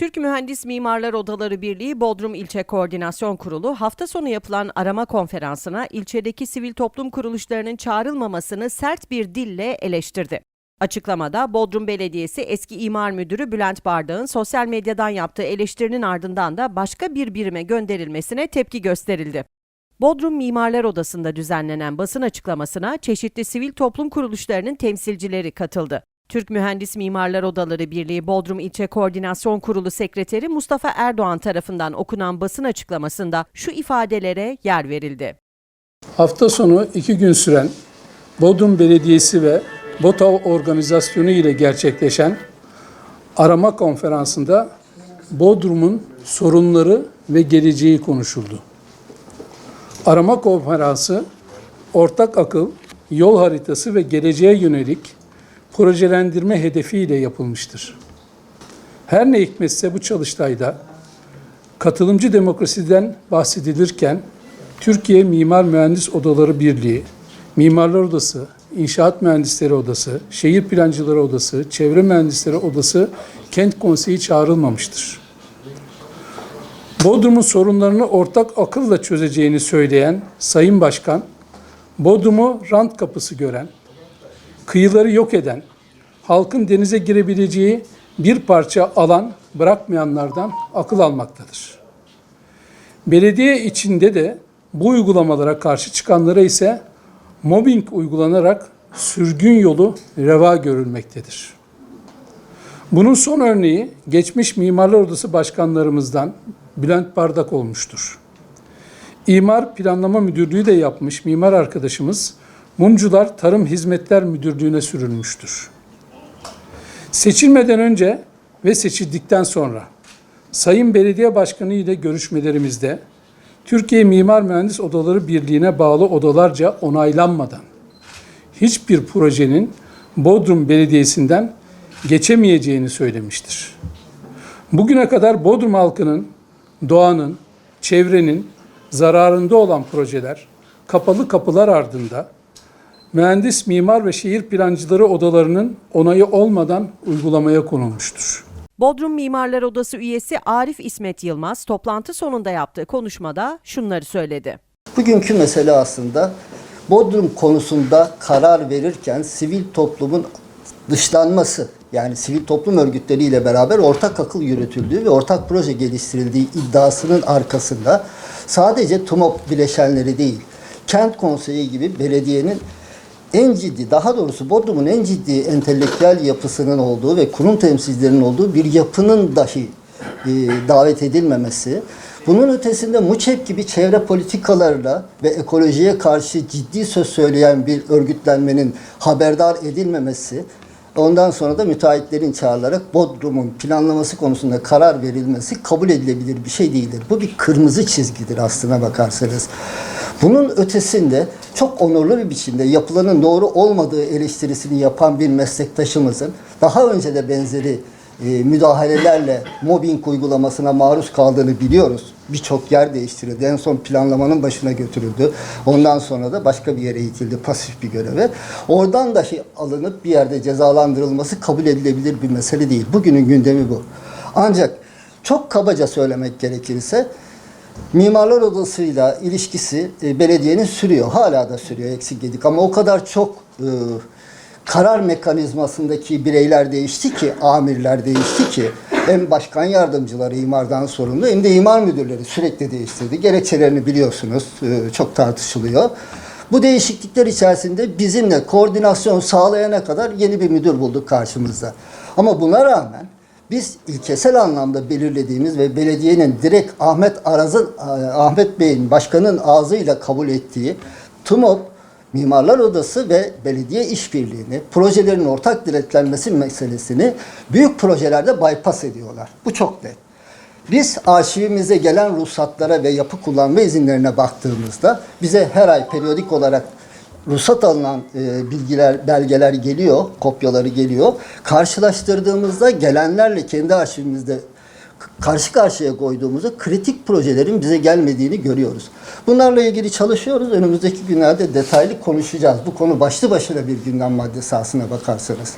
Türk Mühendis Mimarlar Odaları Birliği Bodrum İlçe Koordinasyon Kurulu hafta sonu yapılan arama konferansına ilçedeki sivil toplum kuruluşlarının çağrılmamasını sert bir dille eleştirdi. Açıklamada Bodrum Belediyesi eski imar müdürü Bülent Bardağ'ın sosyal medyadan yaptığı eleştirinin ardından da başka bir birime gönderilmesine tepki gösterildi. Bodrum Mimarlar Odası'nda düzenlenen basın açıklamasına çeşitli sivil toplum kuruluşlarının temsilcileri katıldı. Türk Mühendis Mimarlar Odaları Birliği Bodrum İlçe Koordinasyon Kurulu Sekreteri Mustafa Erdoğan tarafından okunan basın açıklamasında şu ifadelere yer verildi. Hafta sonu iki gün süren Bodrum Belediyesi ve BOTAV organizasyonu ile gerçekleşen arama konferansında Bodrum'un sorunları ve geleceği konuşuldu. Arama konferansı ortak akıl, yol haritası ve geleceğe yönelik projelendirme hedefiyle yapılmıştır. Her ne hikmetse bu çalıştayda katılımcı demokrasiden bahsedilirken Türkiye Mimar Mühendis Odaları Birliği, Mimarlar Odası, İnşaat Mühendisleri Odası, Şehir Plancıları Odası, Çevre Mühendisleri Odası, Kent Konseyi çağrılmamıştır. Bodrum'un sorunlarını ortak akılla çözeceğini söyleyen Sayın Başkan, Bodrum'u rant kapısı gören, kıyıları yok eden, halkın denize girebileceği bir parça alan bırakmayanlardan akıl almaktadır. Belediye içinde de bu uygulamalara karşı çıkanlara ise mobbing uygulanarak sürgün yolu reva görülmektedir. Bunun son örneği geçmiş Mimarlar Odası başkanlarımızdan Bülent Bardak olmuştur. İmar Planlama Müdürlüğü de yapmış mimar arkadaşımız Mumcular Tarım Hizmetler Müdürlüğü'ne sürülmüştür. Seçilmeden önce ve seçildikten sonra Sayın Belediye Başkanı ile görüşmelerimizde Türkiye Mimar Mühendis Odaları Birliği'ne bağlı odalarca onaylanmadan hiçbir projenin Bodrum Belediyesi'nden geçemeyeceğini söylemiştir. Bugüne kadar Bodrum halkının, doğanın, çevrenin zararında olan projeler kapalı kapılar ardında mühendis, mimar ve şehir plancıları odalarının onayı olmadan uygulamaya konulmuştur. Bodrum Mimarlar Odası üyesi Arif İsmet Yılmaz toplantı sonunda yaptığı konuşmada şunları söyledi. Bugünkü mesele aslında Bodrum konusunda karar verirken sivil toplumun dışlanması yani sivil toplum örgütleriyle beraber ortak akıl yürütüldüğü ve ortak proje geliştirildiği iddiasının arkasında sadece TUMOP bileşenleri değil, kent konseyi gibi belediyenin en ciddi, daha doğrusu Bodrum'un en ciddi entelektüel yapısının olduğu ve kurum temsilcilerinin olduğu bir yapının dahi e, davet edilmemesi, bunun ötesinde MUÇEP gibi çevre politikalarla ve ekolojiye karşı ciddi söz söyleyen bir örgütlenmenin haberdar edilmemesi, ondan sonra da müteahhitlerin çağrılarak Bodrum'un planlaması konusunda karar verilmesi kabul edilebilir bir şey değildir. Bu bir kırmızı çizgidir aslına bakarsanız. Bunun ötesinde çok onurlu bir biçimde yapılanın doğru olmadığı eleştirisini yapan bir meslektaşımızın daha önce de benzeri e, müdahalelerle mobbing uygulamasına maruz kaldığını biliyoruz. Birçok yer değiştirildi. En son planlamanın başına götürüldü. Ondan sonra da başka bir yere itildi pasif bir göreve. Oradan dahi alınıp bir yerde cezalandırılması kabul edilebilir bir mesele değil. Bugünün gündemi bu. Ancak çok kabaca söylemek gerekirse Mimarlar Odası'yla ilişkisi e, belediyenin sürüyor. Hala da sürüyor eksik yedik ama o kadar çok e, karar mekanizmasındaki bireyler değişti ki, amirler değişti ki hem başkan yardımcıları imardan sorumlu hem de imar müdürleri sürekli değiştirdi. Gerekçelerini biliyorsunuz e, çok tartışılıyor. Bu değişiklikler içerisinde bizimle koordinasyon sağlayana kadar yeni bir müdür bulduk karşımızda. Ama buna rağmen biz ilkesel anlamda belirlediğimiz ve belediyenin direkt Ahmet Araz'ın Ahmet Bey'in başkanın ağzıyla kabul ettiği TUMOP Mimarlar Odası ve belediye işbirliğini, projelerin ortak diletlenmesi meselesini büyük projelerde bypass ediyorlar. Bu çok net. Biz arşivimize gelen ruhsatlara ve yapı kullanma izinlerine baktığımızda bize her ay periyodik olarak ruhsat alınan e, bilgiler, belgeler geliyor, kopyaları geliyor. Karşılaştırdığımızda gelenlerle kendi arşivimizde karşı karşıya koyduğumuzda kritik projelerin bize gelmediğini görüyoruz. Bunlarla ilgili çalışıyoruz. Önümüzdeki günlerde detaylı konuşacağız. Bu konu başlı başına bir gündem maddesi aslına bakarsanız.